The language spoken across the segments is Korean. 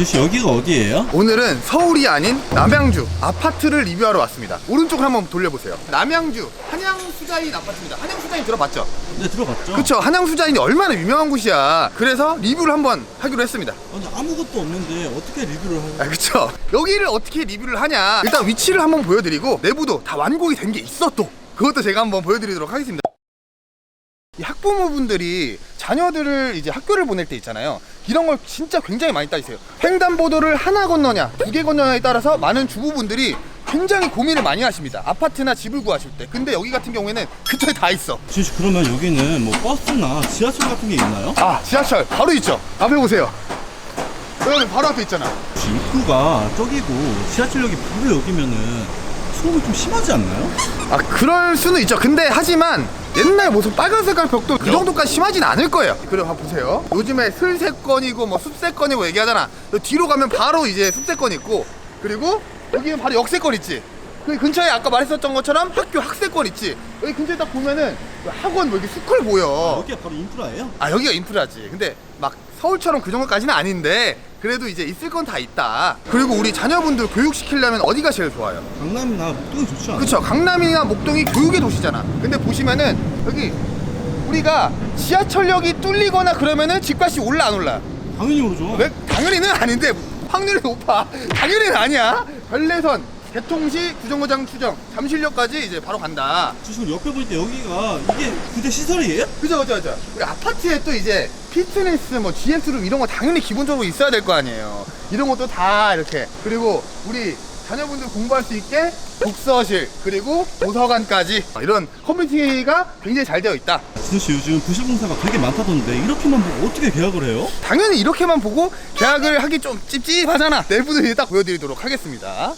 지씨 여기가 어디예요? 오늘은 서울이 아닌 남양주 아파트를 리뷰하러 왔습니다. 오른쪽을 한번 돌려보세요. 남양주 한양수자인 아파트입니다. 한양수자인 들어봤죠? 네 들어봤죠? 그쵸. 한양수자인이 얼마나 유명한 곳이야. 그래서 리뷰를 한번 하기로 했습니다. 아, 근데 아무것도 없는데 어떻게 리뷰를 하고 아, 그쵸. 여기를 어떻게 리뷰를 하냐. 일단 위치를 한번 보여드리고 내부도 다 완공이 된 게 있어 또. 그것도 제가 한번 보여드리도록 하겠습니다. 이 학부모분들이 자녀들을 이제 학교를 보낼 때 있잖아요. 이런 걸 진짜 굉장히 많이 따지세요. 횡단보도를 하나 건너냐, 두 개 건너냐에 따라서 많은 주부분들이 굉장히 고민을 많이 하십니다. 아파트나 집을 구하실 때. 근데 여기 같은 경우에는 그쪽에 다 있어. 지씨 그러면 여기는 뭐 버스나 지하철 같은 게 있나요? 아, 지하철 바로 있죠. 앞에 보세요. 여기 바로 앞에 있잖아. 혹시 입구가 저기고 지하철역이 바로 여기면은 소음이 좀 심하지 않나요? 아 그럴 수는 있죠 근데 하지만 옛날 모습 빨간 색깔 벽도 그 정도까지 심하진 않을 거예요. 그래 한번 보세요. 요즘에 슬세권이고 뭐 숲세권이고 얘기하잖아. 여기 뒤로 가면 바로 이제 숲세권 있고 그리고 여기는 바로 역세권 있지 그 근처에 아까 말했었던 것처럼 학교 학세권 있지? 여기 근처에 딱 보면은 학원 뭐 이렇게 스쿨 보여. 여기가 바로 인프라예요? 아 여기가 인프라지. 근데 막 서울처럼 그 정도까지는 아닌데 그래도 이제 있을 건 다 있다. 그리고 우리 자녀분들 교육시키려면 어디가 제일 좋아요? 강남이나 목동이 좋지 않아요? 그쵸. 강남이나 목동이 교육의 도시잖아. 근데 보시면은 여기 우리가 지하철역이 뚫리거나 그러면은 집값이 올라 안 올라? 당연히 오르죠. 왜? 당연히는 아닌데 확률이 높아. 당연히는 아니야. 별내선 개통시 구정거장 추정 잠실역까지 이제 바로 간다. 지금 옆에 보니까 여기가 이게 부대 시설이에요? 그죠 그죠 그죠. 우리 아파트에 또 이제 피트니스 뭐 GS룸 이런 거 당연히 기본적으로 있어야 될 거 아니에요. 이런 것도 다 이렇게. 그리고 우리 자녀분들 공부할 수 있게 독서실 그리고 도서관까지 이런 커뮤니티가 굉장히 잘 되어 있다. 지수씨 요즘 부실공사가 되게 많다던데 이렇게만 보고 어떻게 계약을 해요? 당연히 이렇게만 보고 계약을 하기 좀 찝찝하잖아. 내부들 이제 딱 보여드리도록 하겠습니다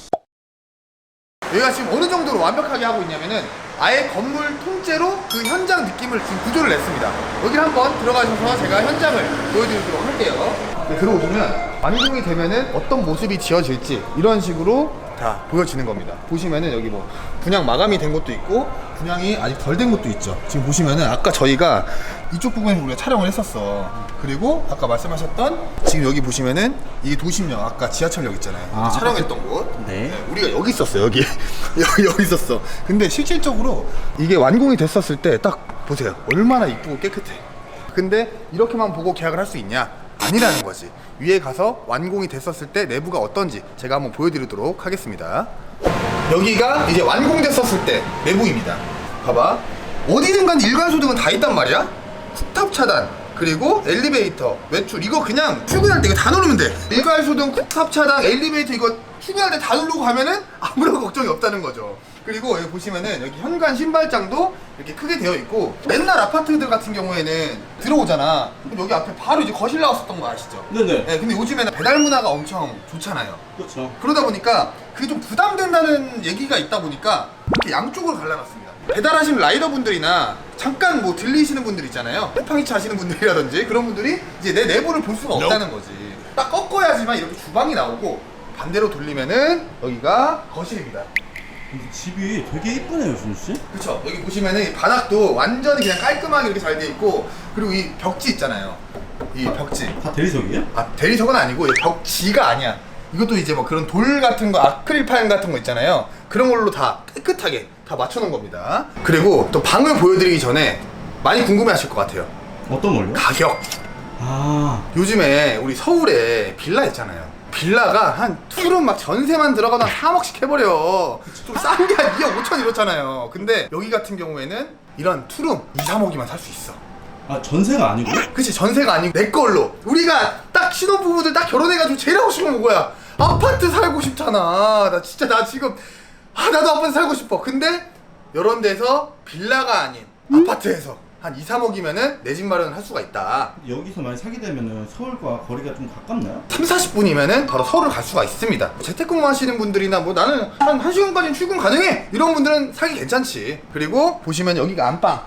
여기가 지금 어느 정도로 완벽하게 하고 있냐면은 아예 건물 통째로 그 현장 느낌을 지금 구조를 냈습니다. 여기를 한번 들어가셔서 제가 현장을 보여드리도록 할게요. 네, 들어오시면 완공이 되면은 어떤 모습이 지어질지 이런 식으로 다 보여지는 겁니다. 보시면은 여기 뭐 분양 마감이 된 것도 있고 분양이 아직 덜 된 것도 있죠. 지금 보시면은 아까 저희가 이쪽 부분에 우리가 촬영을 했었어. 그리고 아까 말씀하셨던 지금 여기 보시면은 이게 도심역 아까 지하철역 있잖아요. 아, 촬영했던 곳 네. 우리가 여기 있었어 여기. 여기, 여기 있었어. 근데 실질적으로 이게 완공이 됐었을 때 딱 보세요. 얼마나 이쁘고 깨끗해. 근데 이렇게만 보고 계약을 할 수 있냐? 아니라는 거지. 위에 가서 완공이 됐었을 때 내부가 어떤지 제가 한번 보여드리도록 하겠습니다. 여기가 이제 완공됐었을 때 내부입니다. 봐봐. 어디든 간 일괄소등은 다 있단 말이야? 쿡탑 차단 그리고 엘리베이터 외출. 이거 그냥 출근할 때 이거 다 누르면 돼. 일괄소등 쿡탑 차단 엘리베이터 이거 출근할 때 다 누르고 가면은 아무런 걱정이 없다는 거죠. 그리고 여기 보시면은 여기 현관 신발장도 이렇게 크게 되어 있고 옛날 아파트들 같은 경우에는 들어오잖아. 그럼 여기 앞에 바로 이제 거실 나왔었던 거 아시죠? 네네. 네, 근데 요즘에는 배달 문화가 엄청 좋잖아요. 그렇죠. 그러다 보니까 그게 좀 부담된다는 얘기가 있다 보니까 이렇게 양쪽으로 갈라놨습니다. 배달하시는 라이더분들이나 잠깐 뭐 들리시는 분들 있잖아요. 쿠팡이차 하시는 분들이라든지 그런 분들이 이제 내 내부를 볼 수가 없다는 거지. 딱 꺾어야지만 이렇게 주방이 나오고 반대로 돌리면은 여기가 거실입니다. 근데 집이 되게 이쁘네요 준수씨 그쵸 여기 보시면은 이 바닥도 완전히 그냥 깔끔하게 이렇게 잘 돼 있고 그리고 이 벽지 있잖아요. 이 벽지. 다 대리석이에요? 아 대리석은 아니고 이 벽지가 아니야 이것도 이제 뭐 그런 돌 같은 거 아크릴판 같은 거 있잖아요 그런 걸로 다 깨끗하게 다 맞춰놓은 겁니다. 그리고 또 방을 보여드리기 전에 많이 궁금해 하실 것 같아요. 어떤 걸요? 가격. 아. 요즘에 우리 서울에 빌라 있잖아요. 빌라가 한 투룸 막 전세만 들어가도 한 3억씩 해버려. 좀 싼 게 한 2억 5천 이렇잖아요. 근데 여기 같은 경우에는 이런 투룸 2, 3억이면 살수 있어. 아 전세가 아니고? 그치 전세가 아니고 내 걸로. 우리가 딱 신혼부부들 딱 결혼해가지고 제일 하고 싶은 건 뭐야? 아파트 살고 싶잖아. 나 진짜 나 지금 아 나도 아파트 살고 싶어. 근데 이런 데서 빌라가 아닌 아파트에서 한 2, 3억이면은 내 집 마련을 할 수가 있다. 여기서 많이 사게 되면은 서울과 거리가 좀 가깝나요? 3, 40분이면은 바로 서울을 갈 수가 있습니다. 재택근무 하시는 분들이나 뭐 나는 한 1시간까지는 출근 가능해! 이런 분들은 살기 괜찮지. 그리고 보시면 여기가 안방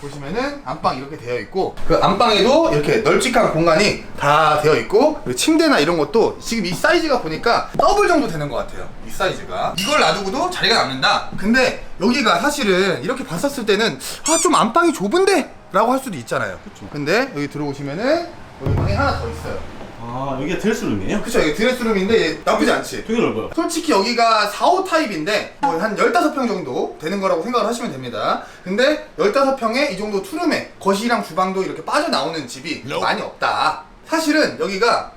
보시면은 안방 이렇게 되어 있고 그 안방에도 이렇게 널찍한 공간이 다 되어 있고 그리고 침대나 이런 것도 지금 이 사이즈가 보니까 더블 정도 되는 것 같아요 이 사이즈가. 이걸 놔두고도 자리가 남는다. 근데 여기가 사실은 이렇게 봤었을 때는 아 좀 안방이 좁은데? 라고 할 수도 있잖아요. 근데 여기 들어오시면은 여기 방이 하나 더 있어요 아아 여기가 드레스룸이에요? 그쵸 이게 드레스룸인데 나쁘지 않지. 되게 넓어요. 솔직히 여기가 4, 5 타입인데 뭐 한 15평 정도 되는 거라고 생각을 하시면 됩니다. 근데 15평에 이 정도 투룸에 거실이랑 주방도 이렇게 빠져나오는 집이 많이 없다. 사실은 여기가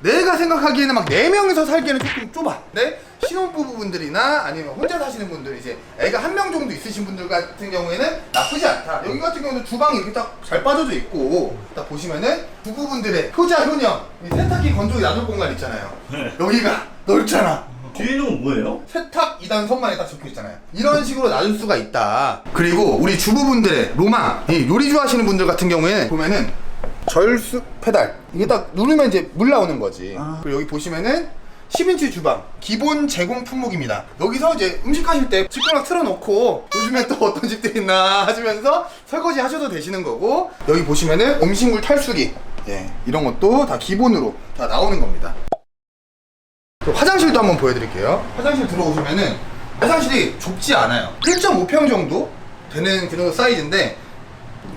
내가 생각하기에는 막 4명이서 살기에는 조금 좁아. 근데 신혼부부분들이나 아니면 혼자 사시는 분들 이제 애가 한 명 정도 있으신 분들 같은 경우에는 나쁘지 않다 여기 같은 경우는 주방이 이렇게 딱 잘 빠져져 있고 딱 보시면은 부부분들의 효자 효녀 이 세탁기 건조기 놔둘 공간 있잖아요 네. 여기가 넓잖아 뒤에 있는 건 뭐예요? 세탁 2단 선반에 딱 적혀 있잖아요. 이런 식으로 놔둘 수가 있다. 그리고 우리 주부분들의 로망, 이 요리 좋아하시는 분들 같은 경우에는 보면은 절수 페달 이게 딱 누르면 이제 물 나오는 거지. 아. 그리고 여기 보시면은 10인치 주방 기본 제공 품목입니다. 여기서 이제 음식 하실 때 직구락 틀어놓고 요즘에 또 어떤 집들 있나 하시면서 설거지 하셔도 되시는 거고 여기 보시면은 음식물 탈수기 예 이런 것도 다 기본으로 다 나오는 겁니다. 그 화장실도 한번 보여드릴게요. 화장실 들어오시면은 화장실이 좁지 않아요. 1.5평 정도 되는 그 정도 사이즈인데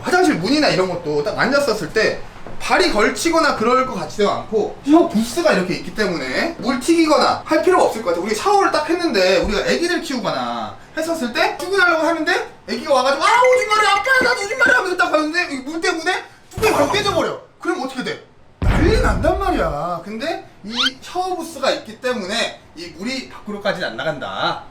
화장실 문이나 이런 것도 딱 앉았었을 때 발이 걸치거나 그럴 것 같지도 않고 샤워 부스가 이렇게 있기 때문에 물 튀기거나 할 필요가 없을 것 같아요. 우리 샤워를 딱 했는데 우리가 애기들 키우거나 했었을 때 출근하려고 하는데 애기가 와가지고 아 마려 아빠 나 오줌 마려 하면서 딱 가는데 이 물 때문에 뚜껑이 바로 깨져버려. 그럼 어떻게 돼? 난리 난단 말이야. 근데 이 샤워 부스가 있기 때문에 이 물이 밖으로까지는 안 나간다.